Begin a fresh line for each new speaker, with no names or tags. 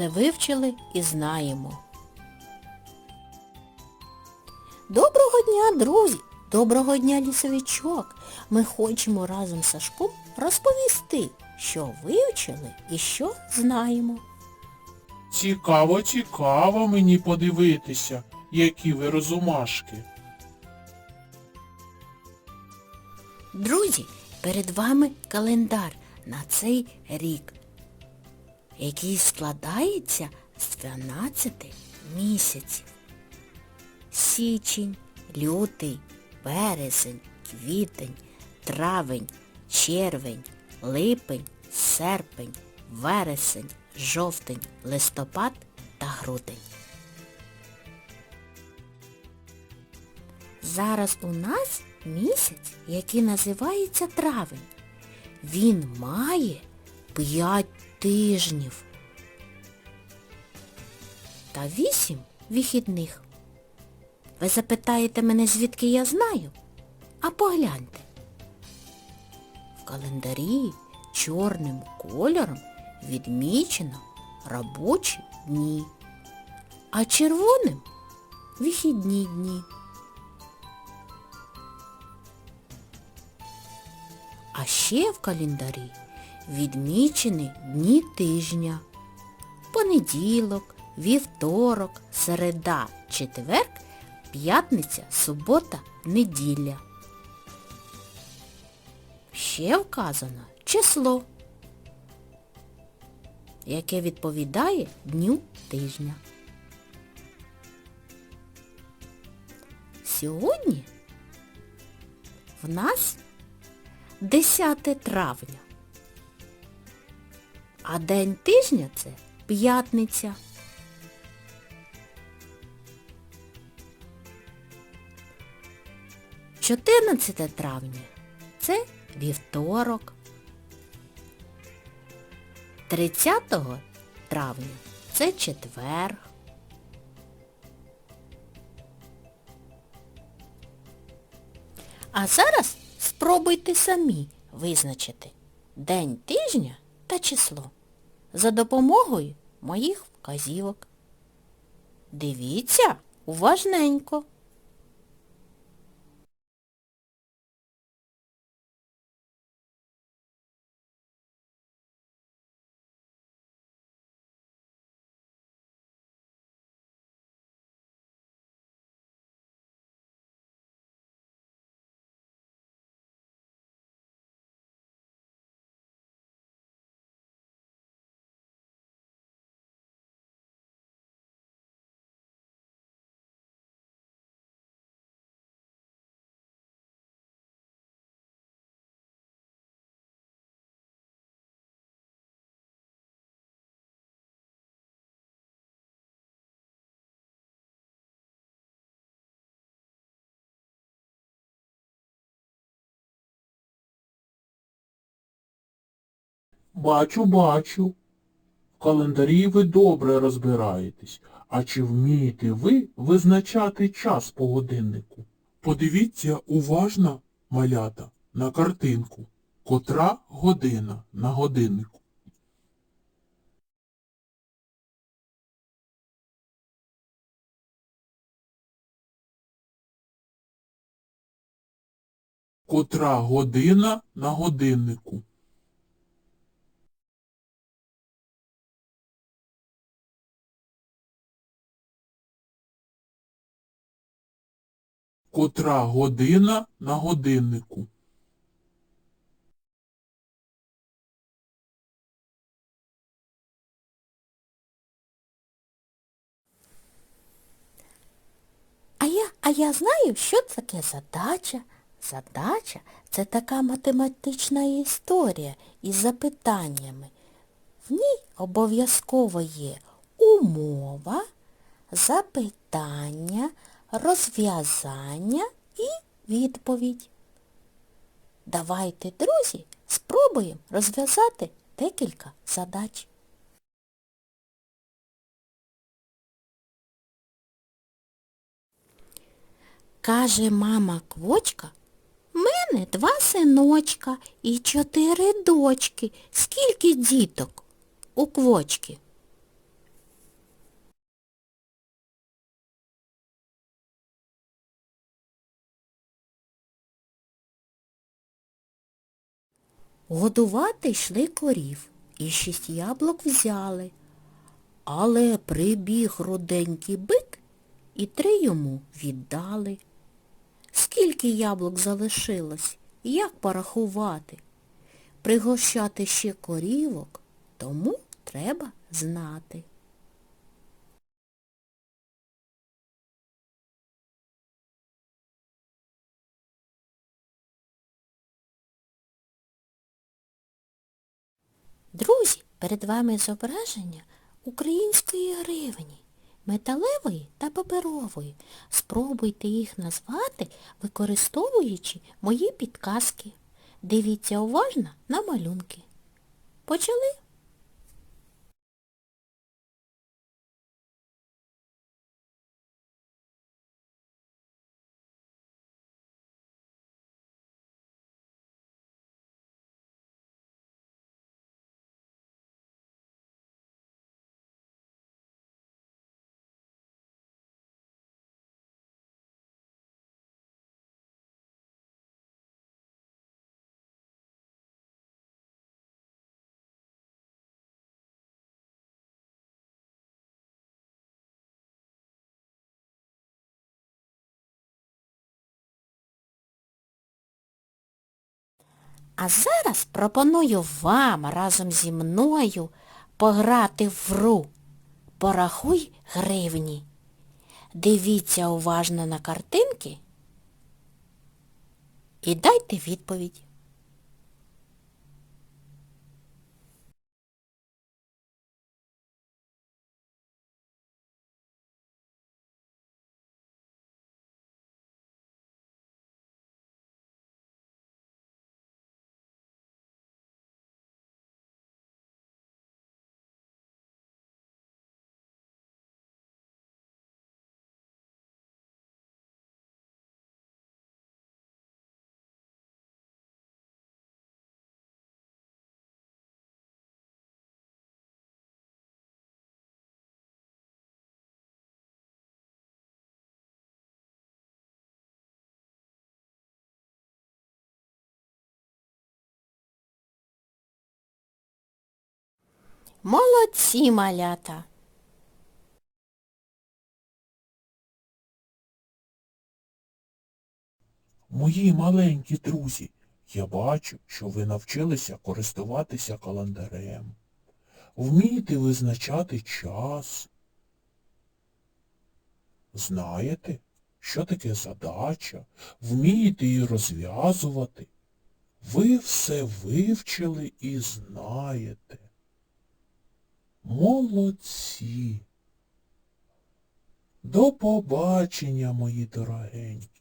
все вивчили і знаємо. Доброго дня, друзі! Доброго дня, лісовичок! Ми хочемо разом з Сашком розповісти, що вивчили і що знаємо.
Цікаво, цікаво мені подивитися, які ви розумашки.
Друзі, перед вами календар на цей рік, який складається з 12 місяців. Січень, лютий, березень, квітень, травень, червень, липень, серпень, вересень, жовтень, листопад та грудень. Зараз у нас місяць, який називається травень. Він має 5 тижнів та 8 вихідних. Ви запитаєте мене, звідки я знаю? А погляньте. В календарі чорним кольором відмічено робочі дні, а червоним вихідні дні. А ще в календарі відмічені дні тижня. Понеділок, вівторок, середа, четверг, п'ятниця, субота, неділя. Ще вказано число, яке відповідає дню тижня. Сьогодні в нас 10 травня. А день тижня це п'ятниця. Чотирнадцяте травня це вівторок. 30 травня це четверг. А зараз спробуйте самі визначити день тижня та число за допомогою моїх вказівок. Дивіться уважненько.
Бачу, бачу. В календарі ви добре розбираєтесь. А чи вмієте ви визначати час по годиннику? Подивіться уважно, малята, на картинку. Котра година на годиннику? Котра година на годиннику? Котра година на годиннику?
А я, а я знаю, що таке задача. Задача це така математична історія із запитаннями. В ній обов'язково є умова, запитання, розв'язання і відповідь. Давайте, друзі, спробуємо розв'язати декілька задач. Каже мама квочка, мене два синочка і чотири дочки. Скільки діток у квочки? Годувати йшли корів і шість яблук взяли. Але прибіг руденький бик і три йому віддали. Скільки яблук залишилось, як порахувати? Пригощати ще корівок, тому треба знати. Друзі, перед вами зображення української гривні, металевої та паперової. Спробуйте їх назвати, використовуючи мої підказки. Дивіться уважно на малюнки. Почали? А зараз пропоную вам разом зі мною пограти в гру. Порахуй гривні. Дивіться уважно на картинки і дайте відповідь. Молодці, малята!
Мої маленькі друзі, я бачу, що ви навчилися користуватися календарем. Вмієте визначати час. Знаєте, що таке задача, вмієте її розв'язувати. Ви все вивчили і знаєте. Молодці. До побачення, мої дорогенькі.